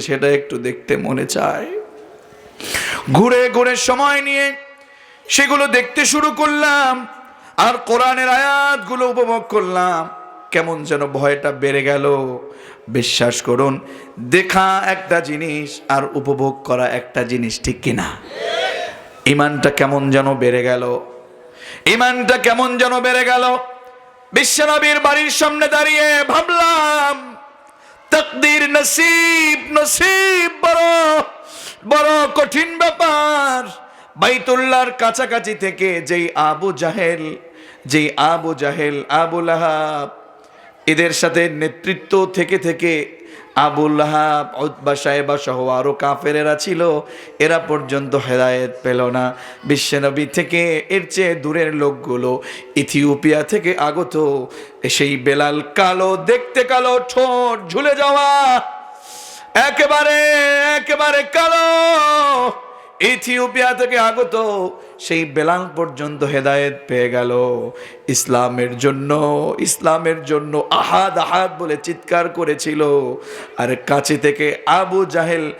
সেটা একটু দেখতে মনে চায়। ঘুরে ঘুরে সময় নিয়ে সেগুলো দেখতে শুরু করলাম আর কোরআনের আয়াতগুলো উপভোগ করলাম। কেমন যেন ভয়টা বেড়ে গেল। বিশ্বাস করুন, দেখা একটা জিনিস আর উপভোগ করা একটা জিনিস ঠিক কিনা। ইমানটা কেমন যেন বেড়ে গেল। ইমানটা কেমন যেন বেড়ে গেল। বিশ্বনবীর বাড়ির সামনে দাঁড়িয়ে ভাবলাম তকদির নসিব নসিব বড় বড় কঠিন ব্যাপার। বাইতুল্লাহর কাছাকাছি থেকে যেই আবু জাহেল, যেই আবু জাহেল আবুল লাহাব, এদের সাথে নেতৃত্ব থেকে থেকে আবুল হাব উদ্বা সাহেবা সহ আরও কাফেরেরা ছিল। এরা পর্যন্ত হেদায়েত পেল না। বিশ্বনবী থেকে এর চেয়ে দূরের লোকগুলো ইথিওপিয়া থেকে আগত। সেই বেলাল কালো, দেখতে কালো, ঠোঁট ঝুলে যাওয়া। একেবারে একেবারে কালো। ইথিওপিয়া থেকে আগত সেই বেলাং পর্যন্ত হেদায়েত পেয়ে গেল। ইসলামের জন্য ইসলামের জন্য আহাদ আহাদ বলে চিৎকার করেছিল। আর কাছে থেকে আবু জাহেল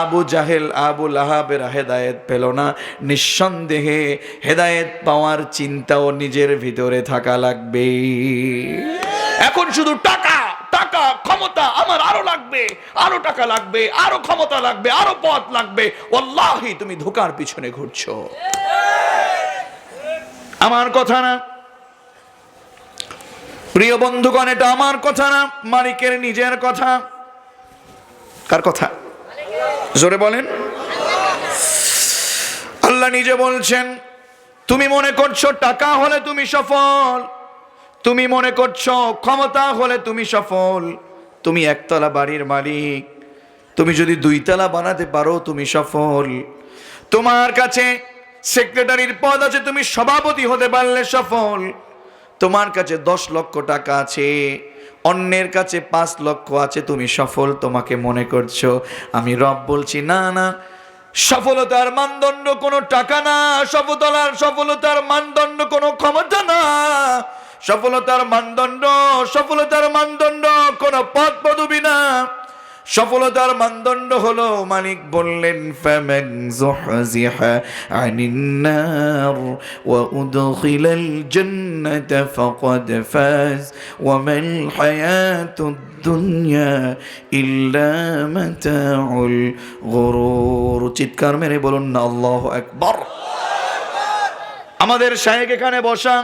আবু জাহেল, আবু লাহাবের হেদায়েত পেল না। নিঃসন্দেহে হেদায়েত পাওয়ার চিন্তাও নিজের ভিতরে থাকা লাগবে এখন শুধু টাকা ক্ষমতা আমার আরও লাগবে, আরও টাকা লাগবে, আরও ক্ষমতা লাগবে, আরও পথ লাগবে। ওল্লাহি তুমি ধোকার পিছনে ঘুরছো। আমার কথা না। প্রিয় বন্ধুগণ, এটা আমার কথা না, মালিকের নিজের কথা। কার কথা? জোরে বলেন। আল্লাহ নিজে বলছেন, তুমি মনে করছ টাকা হলে তুমি সফল, তুমি মনে করছ ক্ষমতা হলে তুমি সফল তুমি একতলা বাড়ির মালিক। তুমি যদি দুইতলা বানাতে পারো, তুমি সফল। তোমার কাছে সেক্রেটারির পদ আছে, তুমি সভাপতি হতে পারলে সফল। তোমার কাছে দশ লক্ষ টাকা আছে, অন্যের কাছে পাঁচ লক্ষ আছে, তুমি সফল তোমাকে মনে করছ। আমি রব বলছি, না না, সফলতার মানদণ্ড কোনো টাকা না, সফলতার সফলতার মানদণ্ড কোনো ক্ষমতা সফলতার মানদণ্ড সফলতার মানদণ্ড, কোনো পদ পদবি না। সফলতার মানদণ্ড হলো মালিক বললেন, ফামান যুহজিহা আনিন নার ওয়া উদখিলাল জান্নাতা ফাকাদ ফাজ ওয়া মাল হায়াতুদ দুনিয়া ইল্লা মাতাউল গুরুর। চিৎকার মেরে বলুন না আল্লাহু আকবার। আমাদের শায়েক এখানে বসা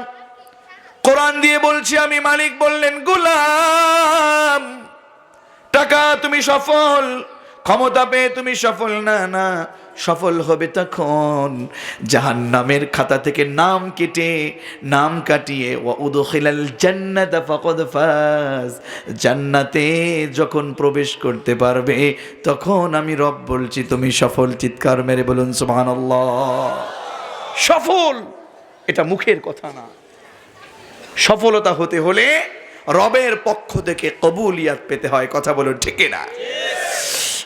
কোরআন দিয়ে বলছি, আমি মালিক বললেন, গুলাম, টাকা তুমি সফল, ক্ষমতা পেয়ে তুমি সফল। না না, সফল হবে তখন। জাহান নামের খাতা থেকে নাম কেটে, নাম কাটিয়ে উদখিলাল জান্নাত ফাকাদ ফাজ। জান্নাতে যখন প্রবেশ করতে পারবে, তখন আমি রব বলছি, তুমি সফল চিৎকার মেরে বলুন, সুবহানাল্লাহ। সফল? এটা মুখের কথা না। সফলতা হতে হলে রবের পক্ষ থেকে কবুলিয়াত পেতে হয়, কথা বলুন ঠিক না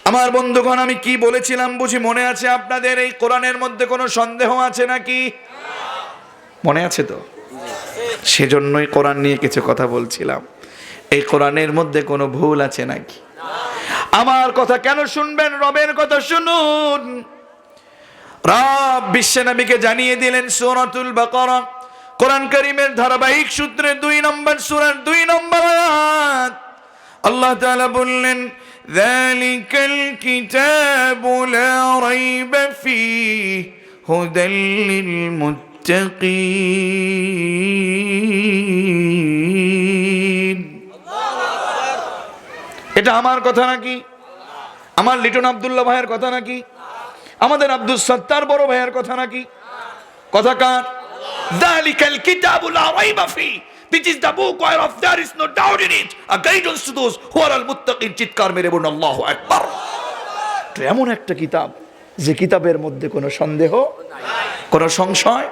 আমার বন্ধুগণ, আমি কি বলেছিলাম বুঝি মনে আছে আপনাদের? এই কোরআনের মধ্যে কোনো সন্দেহ আছে নাকি? মনে আছে তো? সেজন্যই কোরআন নিয়ে কিছু কথা বলছিলাম। এই কোরআনের মধ্যে কোনো ভুল আছে নাকি? আমার কথা কেন শুনবেন? রবের কথা শুনুন। রব বিশ্বনবীকে জানিয়ে দিলেন সূরাতুল বাকারা। কোরআন করিমের ধারাবাহিক সূত্রে দুই নম্বর সুরার দুই নম্বর আয়াত আল্লাহ তাআলা বললেন ذلك الكتاب لا ريب فيه هدى للمتقين এটা আমার কথা নাকি আমার লিটন আব্দুল্লাহ ভাইয়ের কথা নাকি আমাদের আব্দুল সত্তার বড় ভাইয়ের কথা নাকি কথা কার লা রাইবা ফি This is the book whereof there is no doubt in it. A guidance to those who are al-muttaqin. এমন একটা কিতাব, যে কিতাবের মধ্যে কোনো সন্দেহ, কোনো সংশয়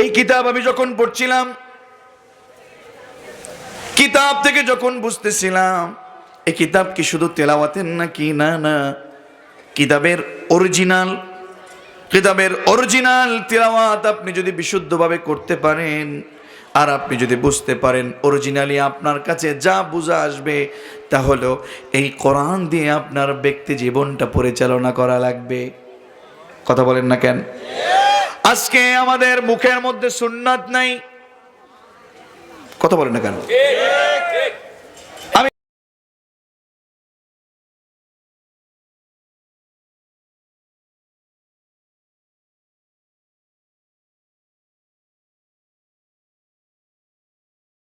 এই কিতাব আমি যখন পড়ছিলাম, কিতাব থেকে যখন বুঝতেছিলাম, এই কিতাব কি শুধু তেলাওয়াতের নাকি না না কিতাবের অরিজিনাল কিতাবের অরিজিনাল তিলাওয়াত আপনি যদি বিশুদ্ধভাবে করতে পারেন, আর আপনি যদি বুঝতে পারেন অরিজিনালি আপনার কাছে যা বোঝা আসবে, তা হলো এই কোরআন দিয়ে আপনার ব্যক্তি জীবনটা পরিচালনা করা লাগবে। কথা বলেন না কেন? আজকে আমাদের মুখের মধ্যে সুন্নাত নাই। কথা বলেন না কেন?